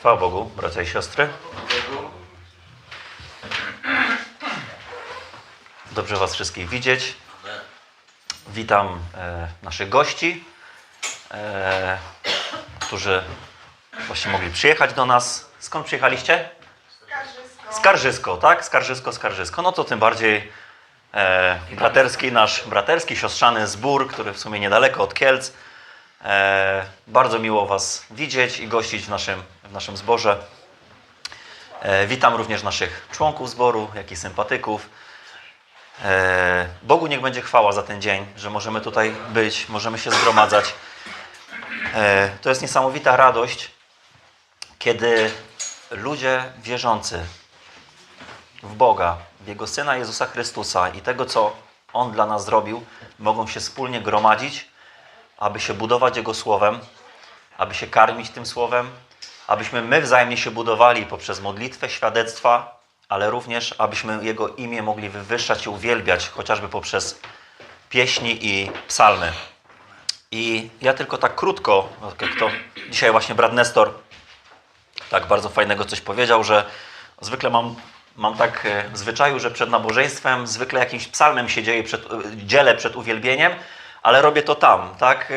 Chwała Bogu, bracia i siostry. Dobrze Was wszystkich widzieć. Witam e, naszych gości, e, którzy właśnie mogli przyjechać do nas. Skąd przyjechaliście? Skarżysko, tak? Skarżysko, Skarżysko. No to tym bardziej e, braterski, nasz braterski, siostrzany zbór, który w sumie niedaleko od Kielc. E, bardzo miło Was widzieć i gościć w naszym, w naszym zborze. E, witam również naszych członków zboru, jak i sympatyków. E, Bogu niech będzie chwała za ten dzień, że możemy tutaj być, możemy się zgromadzać. E, to jest niesamowita radość, kiedy ludzie wierzący w Boga, w Jego Syna Jezusa Chrystusa i tego, co On dla nas zrobił, mogą się wspólnie gromadzić, aby się budować Jego Słowem, aby się karmić tym Słowem, abyśmy my wzajemnie się budowali poprzez modlitwę, świadectwa, ale również abyśmy Jego imię mogli wywyższać i uwielbiać, chociażby poprzez pieśni i psalmy. I ja tylko tak krótko, jak to dzisiaj właśnie brat Nestor tak bardzo fajnego coś powiedział, że zwykle mam, mam tak e, w zwyczaju, że przed nabożeństwem zwykle jakimś psalmem się dzieje przed, e, dzielę przed uwielbieniem, ale robię to tam, tak?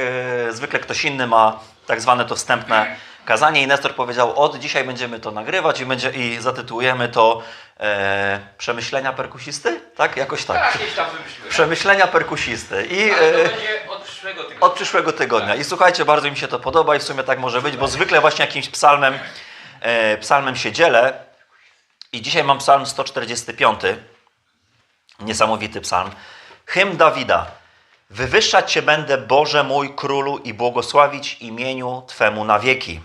E, Zwykle ktoś inny ma tak zwane to wstępne kazanie i Nestor powiedział, od dzisiaj będziemy to nagrywać i, będzie, i zatytułujemy to e, Przemyślenia perkusisty? Tak? Jakoś tak. Tak, jakieś tam wymyśliłem. Przemyślenia perkusisty. I, e, od przyszłego tygodnia. od przyszłego tygodnia. I słuchajcie, bardzo mi się to podoba i w sumie tak może być, bo zwykle właśnie jakimś psalmem, e, psalmem się dzielę. I dzisiaj mam psalm 145. Niesamowity psalm. Hymn Dawida. Wywyższać Cię będę, Boże mój Królu, i błogosławić imieniu Twemu na wieki.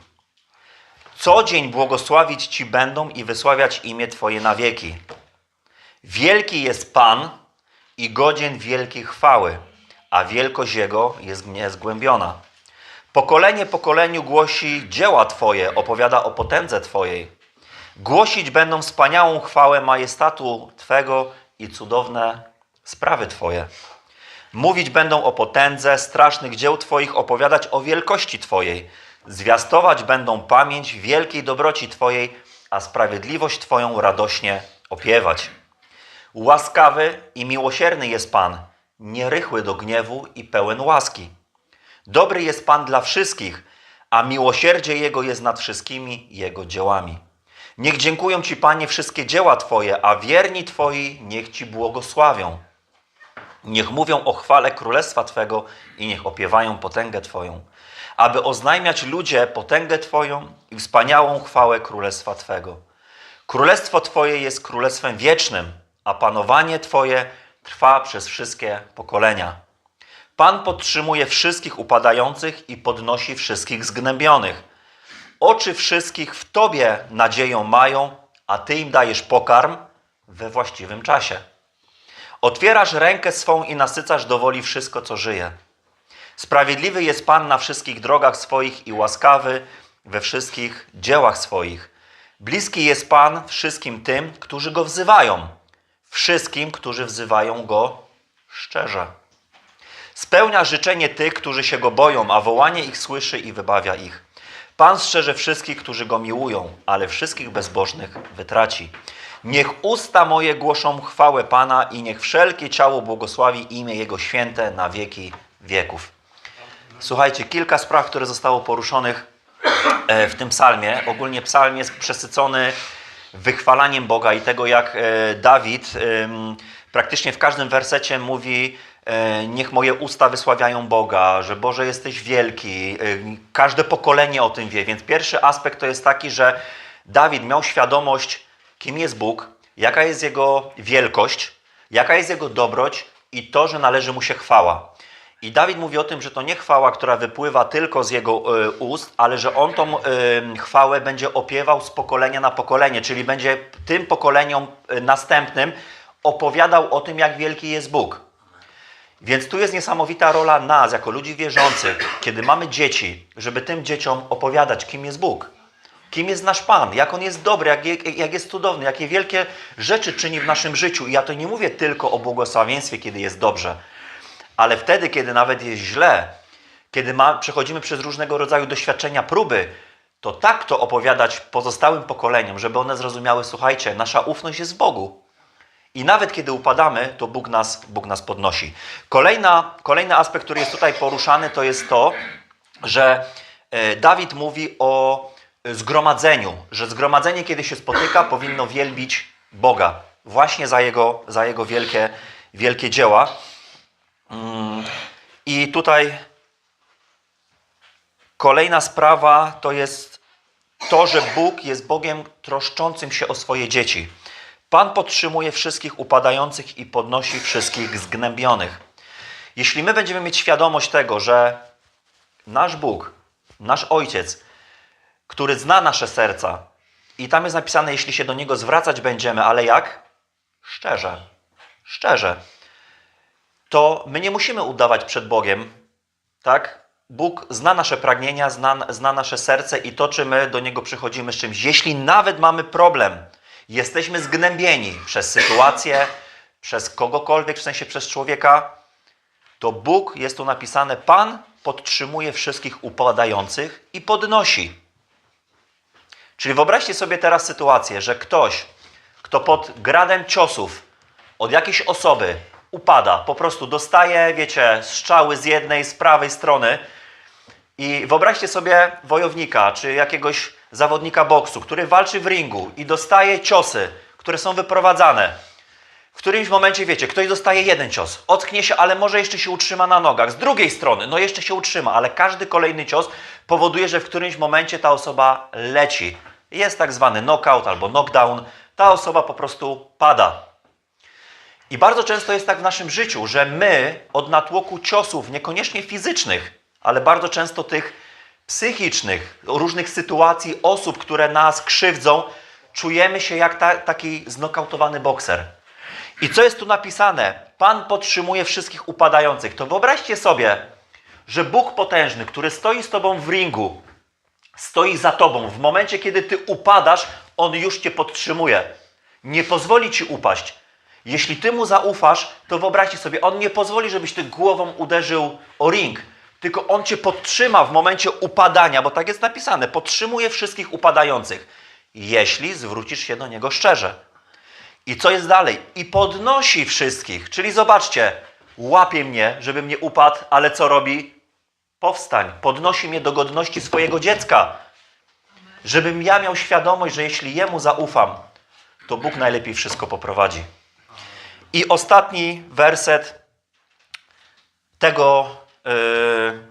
Co dzień błogosławić Ci będą i wysławiać imię Twoje na wieki. Wielki jest Pan i godzien wielkiej chwały, a wielkość Jego jest niezgłębiona. Pokolenie pokoleniu głosi dzieła Twoje, opowiada o potędze Twojej. Głosić będą wspaniałą chwałę majestatu Twego i cudowne sprawy Twoje. Mówić będą o potędze strasznych dzieł Twoich, opowiadać o wielkości Twojej. Zwiastować będą pamięć wielkiej dobroci Twojej, a sprawiedliwość Twoją radośnie opiewać. Łaskawy i miłosierny jest Pan, nierychły do gniewu i pełen łaski. Dobry jest Pan dla wszystkich, a miłosierdzie Jego jest nad wszystkimi Jego dziełami. Niech dziękują Ci, Panie, wszystkie dzieła Twoje, a wierni Twoi niech Ci błogosławią. Niech mówią o chwale Królestwa Twego i niech opiewają potęgę Twoją, aby oznajmiać ludzie potęgę Twoją i wspaniałą chwałę Królestwa Twego. Królestwo Twoje jest królestwem wiecznym, a panowanie Twoje trwa przez wszystkie pokolenia. Pan podtrzymuje wszystkich upadających i podnosi wszystkich zgnębionych. Oczy wszystkich w Tobie nadzieją mają, a Ty im dajesz pokarm we właściwym czasie. Otwierasz rękę swą i nasycasz do woli wszystko, co żyje. Sprawiedliwy jest Pan na wszystkich drogach swoich i łaskawy we wszystkich dziełach swoich. Bliski jest Pan wszystkim tym, którzy Go wzywają, wszystkim, którzy wzywają Go szczerze. Spełnia życzenie tych, którzy się Go boją, a wołanie ich słyszy i wybawia ich. Pan strzeże wszystkich, którzy Go miłują, ale wszystkich bezbożnych wytraci. Niech usta moje głoszą chwałę Pana i niech wszelkie ciało błogosławi imię Jego święte na wieki wieków. Słuchajcie, kilka spraw, które zostało poruszonych e, w tym psalmie. Ogólnie psalm jest przesycony wychwalaniem Boga i tego, jak e, Dawid praktycznie w każdym wersecie mówi e, niech moje usta wysławiają Boga, że Boże jesteś wielki. Każde pokolenie o tym wie. Więc pierwszy aspekt to jest taki, że Dawid miał świadomość, kim jest Bóg, jaka jest Jego wielkość, jaka jest Jego dobroć i to, że należy Mu się chwała. I Dawid mówi o tym, że to nie chwała, która wypływa tylko z jego e, ust, ale że on tą e, chwałę będzie opiewał z pokolenia na pokolenie, czyli będzie tym pokoleniom e, następnym opowiadał o tym, jak wielki jest Bóg. Więc tu jest niesamowita rola nas, jako ludzi wierzących, kiedy mamy dzieci, żeby tym dzieciom opowiadać, kim jest Bóg. Kim jest nasz Pan, jak On jest dobry, jak, jak jest cudowny, jakie wielkie rzeczy czyni w naszym życiu. I ja to nie mówię tylko o błogosławieństwie, kiedy jest dobrze, ale wtedy, kiedy nawet jest źle, kiedy ma, przechodzimy przez różnego rodzaju doświadczenia, próby, to tak to opowiadać pozostałym pokoleniom, żeby one zrozumiały, słuchajcie, nasza ufność jest w Bogu. I nawet kiedy upadamy, to Bóg nas, Bóg nas podnosi. Kolejna, kolejny aspekt, który jest tutaj poruszany, to jest to, że e, Dawid mówi o zgromadzeniu, że zgromadzenie, kiedy się spotyka, powinno wielbić Boga. Właśnie za Jego, za jego wielkie, wielkie dzieła. Mm, I tutaj kolejna sprawa to jest to, że Bóg jest Bogiem troszczącym się o swoje dzieci. Pan podtrzymuje wszystkich upadających i podnosi wszystkich zgnębionych. Jeśli my będziemy mieć świadomość tego, że nasz Bóg, nasz Ojciec, który zna nasze serca, i tam jest napisane, jeśli się do Niego zwracać będziemy, ale jak? Szczerze. Szczerze. To my nie musimy udawać przed Bogiem, tak? Bóg zna nasze pragnienia, zna, zna nasze serce i to, czy my do Niego przychodzimy z czymś. Jeśli nawet mamy problem, jesteśmy zgnębieni przez sytuację, przez kogokolwiek, w sensie przez człowieka, to Bóg, jest tu napisane, Pan podtrzymuje wszystkich upadających i podnosi. Czyli wyobraźcie sobie teraz sytuację, że ktoś, kto pod gradem ciosów od jakiejś osoby upada, po prostu dostaje, wiecie, strzały z jednej, z prawej strony i wyobraźcie sobie wojownika, czy jakiegoś zawodnika boksu, który walczy w ringu i dostaje ciosy, które są wyprowadzane. W którymś momencie, wiecie, ktoś dostaje jeden cios, ocknie się, ale może jeszcze się utrzyma na nogach. Z drugiej strony, no jeszcze się utrzyma, ale każdy kolejny cios powoduje, że w którymś momencie ta osoba leci. Jest tak zwany knockout albo knockdown. Ta osoba po prostu pada. I bardzo często jest tak w naszym życiu, że my od natłoku ciosów, niekoniecznie fizycznych, ale bardzo często tych psychicznych, różnych sytuacji, osób, które nas krzywdzą, czujemy się jak ta, taki znokautowany bokser. I co jest tu napisane? Pan podtrzymuje wszystkich upadających. To wyobraźcie sobie, że Bóg potężny, który stoi z tobą w ringu, stoi za tobą. W momencie, kiedy ty upadasz, on już cię podtrzymuje. Nie pozwoli ci upaść. Jeśli ty mu zaufasz, to wyobraźcie sobie, on nie pozwoli, żebyś ty głową uderzył o ring, tylko on cię podtrzyma w momencie upadania, bo tak jest napisane, podtrzymuje wszystkich upadających, jeśli zwrócisz się do niego szczerze. I co jest dalej? I podnosi wszystkich. Czyli zobaczcie, łapie mnie, żebym nie upadł, ale co robi? Powstań. Podnosi mnie do godności swojego dziecka. Żebym ja miał świadomość, że jeśli jemu zaufam, to Bóg najlepiej wszystko poprowadzi. I ostatni werset tego, yy,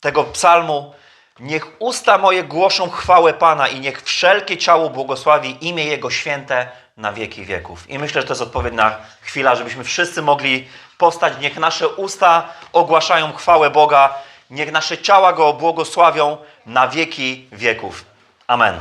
tego psalmu. Niech usta moje głoszą chwałę Pana i niech wszelkie ciało błogosławi imię Jego święte na wieki wieków. I myślę, że to jest odpowiednia chwila, żebyśmy wszyscy mogli powstać. Niech nasze usta ogłaszają chwałę Boga, niech nasze ciała Go błogosławią na wieki wieków. Amen.